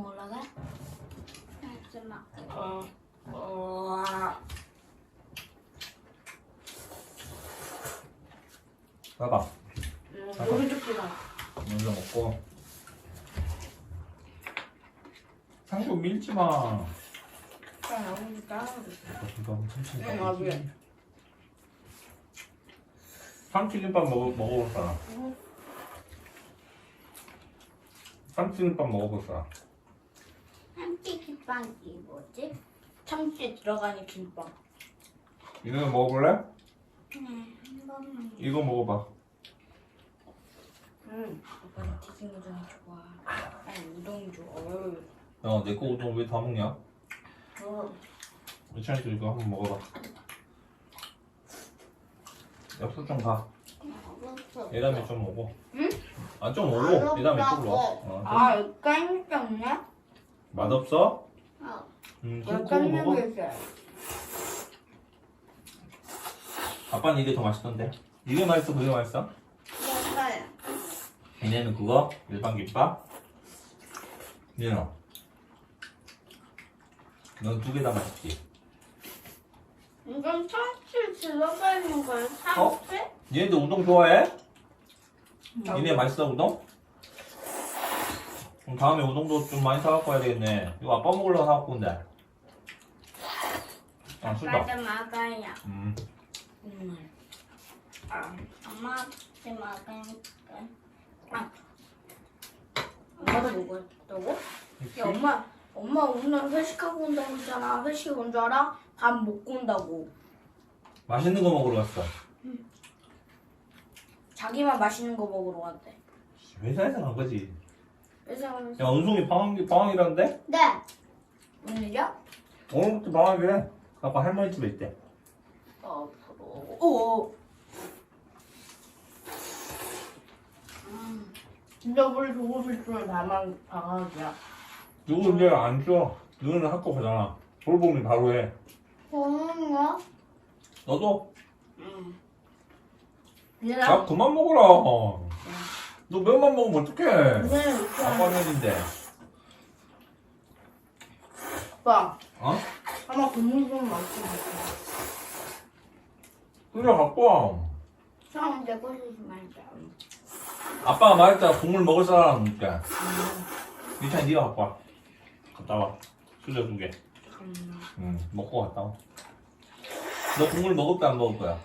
해? 하지 마. 어. 어. 봐봐. 음, 오른쪽이다. 먼저 먹고. 상도 밀지 마. 아, 오른쪽. 이거 천천히 응, 먹어. 맞아요. 삼치김밥 먹어 먹어볼 사람. 삼치김밥 먹어볼 사람. 함께 김빵이 뭐지? 참치에 들어가는 김밥. 이거 먹어볼래? 네, 한 번만. 이거 먹어봐. 응. 오빠는 튀김 우동이 좋아. 아니 우동이 좋아. 어휴. 야, 내 거 우동 왜 다 먹냐? 어. 유찬이도 이거 한번 먹어봐. 엽서 좀 가. 예담이 좀 오고. 응? 아, 좀 오고. 안 예담이 먹다고. 쪽으로 와. 어, 아, 여기 깐게 없네? 맛없어? 어, 음, 그거 깐게 먹어. 있어요. 아빠는 이게 더 맛있던데. 이게 맛있어, 그게 맛있어? 먹어요. 얘네는 그거 일반 김밥. 얘는 넌두 개 다 맛있지. 이건 참치 들어가 있는 거예요? 참치? 얘네도 우동 좋아해? 나 니네 맛있어 우동? 그럼 다음에 우동도 좀 많이 사갖고 와야 되겠네. 이거 아빠 먹으려고 사갖고 온대. 아, 술다. 맞아, 먹어요. 음. 음. 아, 엄마한테 먹으니까. 엄마도 먹었다고? 야, 엄마, 엄마 오늘 회식하고 온다고 했잖아. 회식 온 줄 알아? 밥 먹고 온다고. 맛있는 거 먹으러 갔어. 자기만 맛있는 거 먹으러 갔대. 회사에서 간 거지. 야, 은송이 방학, 방학이라는데? 네. 일이야? 오늘부터 방학이래. 아빠 할머니 집에 있대. 어, 앞으로. 오. 진짜 우리 주면 다만 방학이야. 누구 이제 안 줘. 너는 학교 가잖아. 돌봄이 바로 해. 저는요? 너도? 응. 야, 얘랑 그만 먹어라. 너 몇만 먹으면 어떡해. 얘는 이렇게 아빠 년인데. 오빠. 어? 아마 국물 좀 맛있어. 그래, 갖고 와. 형, 내 것이 말자. 아빠가 말했잖아. 국물 먹을 사람 줄게. 유찬이 네가 갖고 와. 갔다 와. 수저 두 개. 응, 먹고 갔다 와. 너 국물 먹을 거야, 안 먹을 거야?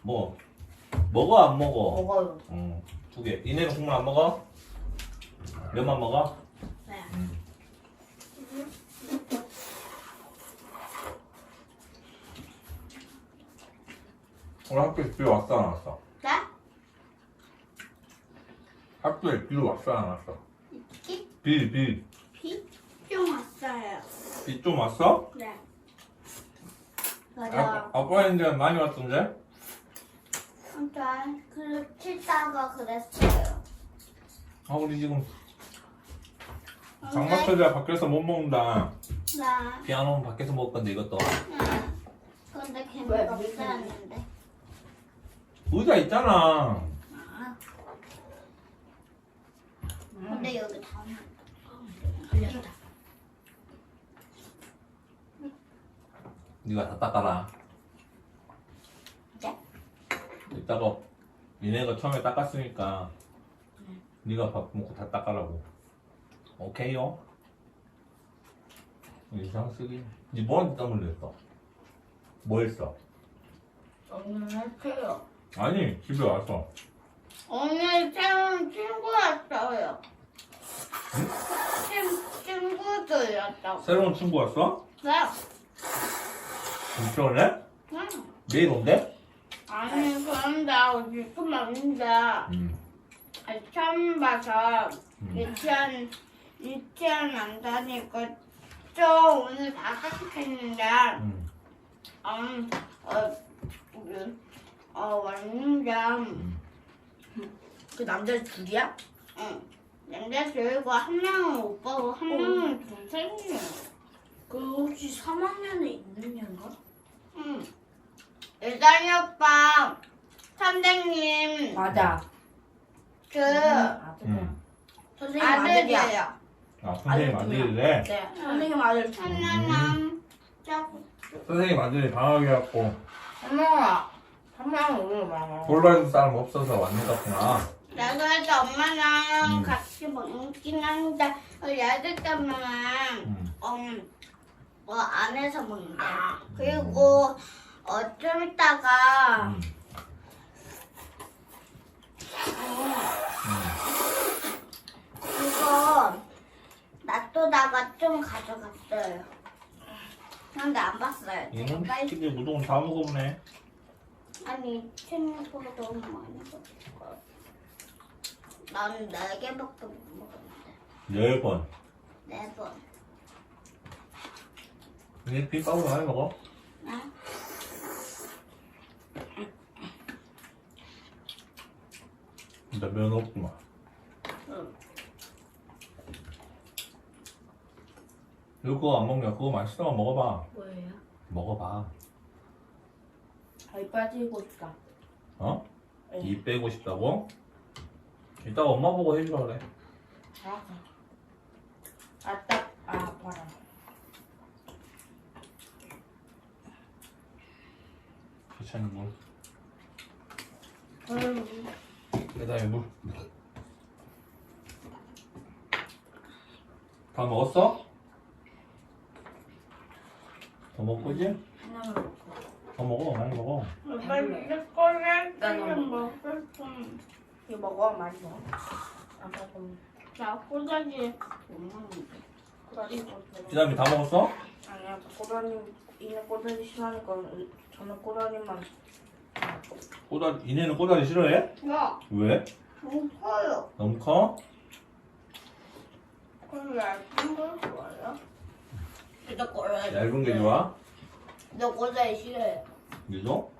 뭐? 먹어, 안 먹어? 먹어요. 응, 두 개. 이내는 국물 안 먹어? 면만 먹어? 네. 응. 오늘 학교에 비 왔어, 안 왔어? 네? 학교에 비 왔어, 안 왔어? 비? 비, 비. 비? 좀 왔어요. 비 좀 왔어? 네. 아, 맞아. 아빠한테 많이 왔던데? 진짜 그 치다가 그랬어요. 아, 우리 지금 장마철이라 밖에서 못 먹는다. 네. 비안 오면 밖에서 먹을 건데, 이것도. 네. 근데 왜? 걔는 없었는데. 의자 있잖아. 아, 음. 근데 여기 다 걸렸다. 네가 다 닦아라. 네? 이따가 니네가 처음에 닦았으니까 네. 네가 밥 먹고 다 닦아라고. 오케이요? 이상 쓰기. 니 뭐한테 땀 흘렸어? 뭐 했어? 오늘 할게요. 아니 집에 와서 오늘 새로운 친구 왔어요. 친, 친구들이었다고. 새로운 친구 왔어? 네. 오네? 응. 내일 온대? 아니, 그런데 지금 왔는데, 응. 아니, 처음 봐서 응. 유치원, 유치원 안 다니고, 저 오늘 다 깜빡했는데, 응. 음, 어, 그, 어, 왔는데, 응. 그 남자 둘이야? 응. 남자 들고 한 명은 오빠고 한 명은 동생이에요. 그 혹시 3학년에 있는 년가? 응. 일단이 오빠, 선생님, 맞아. 그, 아들이야. 응. 선생님 아들이야. 아들이에요. 아 선생님 아들이래 네. 선생님 아들 두 명. 하나만 짜고. 선생님 아들이 한 명아. 한 명은 오늘 먹어. 볼바른 사람 없어서 왔는 같구나 나도 해서 엄마랑 음. 같이 먹긴 어, 얘들 때문에 음. 음, 뭐 안에서 먹는데 그리고 어, 좀 있다가 음. 그거 놔두다가 좀 가져갔어요. 근데 안 봤어요. 얘는 빨리 근데 우동은 다 먹어보네 아니 친구가 너무 많이 먹었어. 나는 네 개밖에 못 먹었는데 10번 네 번. 얘 빈밥을 많이 먹어? 네? 근데 면 없구만 응. 이거 안 먹냐 그거 맛있어 먹어봐 뭐예요? 먹어봐 잘 빠지고 싶다. 어? 네. 이 빼고 싶다고? 이따가 엄마 보고 해주라 그래 알았어. 아따, 아, 아파라. 괜찮은 물 음, 그다음에 물. 다 먹었어? 더 먹고지? 하나만 먹고. 더 먹어, 많이 먹어. 빨리 내 거를 나는 좀 먹을 좀. 이거 먹어, 많이 먹어. 아빠 좀. 나 꼬다지 좀. 지담이 다 먹었어? 아니야, 꼬다리, 이는 꼬다리 싫어하니까 저는 꼬다리만. 꼬다리, 이내는 꼬다리 싫어해? 야, 왜? 너무 커요. 너무 커? 그럼 얇은 걸 좋아요? 진짜 꼬다리. 얇은 게 좋아? 너 꼬다리 싫어해. 니도?